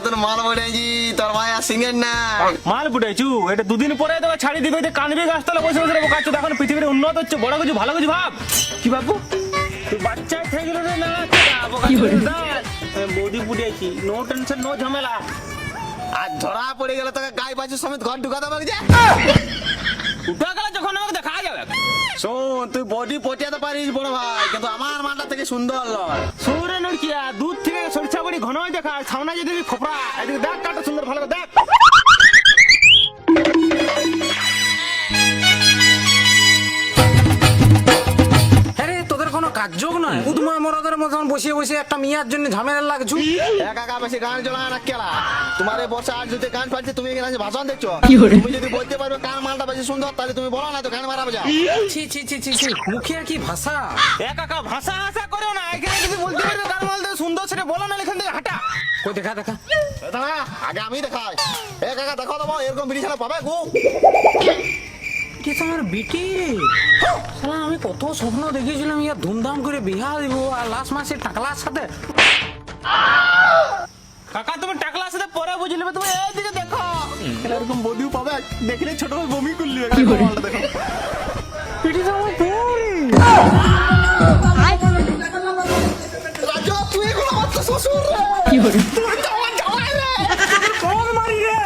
নতুন মাল বলেছি তোর ভাই আর সিঙ্গের না। মাল ফুটেছু এটা দুদিন পরে তোকে ছাড়ি দিবে যে কানবি গাছতলা বসে বসে বোকা চোদা এখন পৃথিবীর উন্নত হচ্ছে বড় কিছু ভালো কিছু ভাব। কি ভাববো? তুই বাচ্চাই থেকে গেল রে না চোদা। আমি বৌদি ফুটেছি নো টেনশন নো ঝামেলা। আর ধরা পড়ে গেলে তোকে গায়ে বাজু সমেত ঘর ঢুকাতে পারবে যে। উঠা গেলে যখন আমাকে দেখা যাবে। শোন তুই বডি পটিয়াতে পারিস বড় ভাই কিন্তু আমার মালটা থেকে সুন্দর লয়। সৌরে নড়কিয়া দুধ থেকে দেখা সামনে যদি খোপড়া এদিকে দেখ কাটা সুন্দর ভালো দেখ। আরে তোদের কোনো কাজযোগ নয়? উদমা মরদের মতন বসে বসে একটা মিয়ার জন্য ঝামেলা লাগছু? একা একা বেশি গান চলা না কেলা? তোমার এই বর্ষা আর যদি গান পাচ্ছে তুমি এখানে ভাষণ দেখছ? তুমি যদি বলতে পারবে কার মালটা বেশি সুন্দর তাহলে তুমি বলো না তো গান মারাবে যাও ছি ছি ছি ছি ছি মুখের কি ভাষা? এ কাকা ভাষা ভাষা করো না এখানে যদি বলতে পারবে কার মাল দিয়ে সুন্দর সেটা বলো না কই দেখা দেখা। দাঁড়া, আগে আমি দেখাই। এ কাকা দেখো তো এরকম বিড়ি ছাড়া পাবে গো। কি তোমার বিটি? শালা আমি কত স্বপ্ন দেখেছিলাম ইয়া ধুমধাম করে বিহা দিব আর লাস্ট মাসে টাকলার সাথে। কাকা তুমি টাকলা সাথে পরে বুঝে নেবে তুমি এইদিকে দেখো। এরকম বদিও পাবে দেখলে ছোট ভাই বমি করলি দেখো। বিটি তো আমার বউরে। রাজু তুই শ্বশুর? yun. Tawad ka wala! Tawad ka wala, Maria!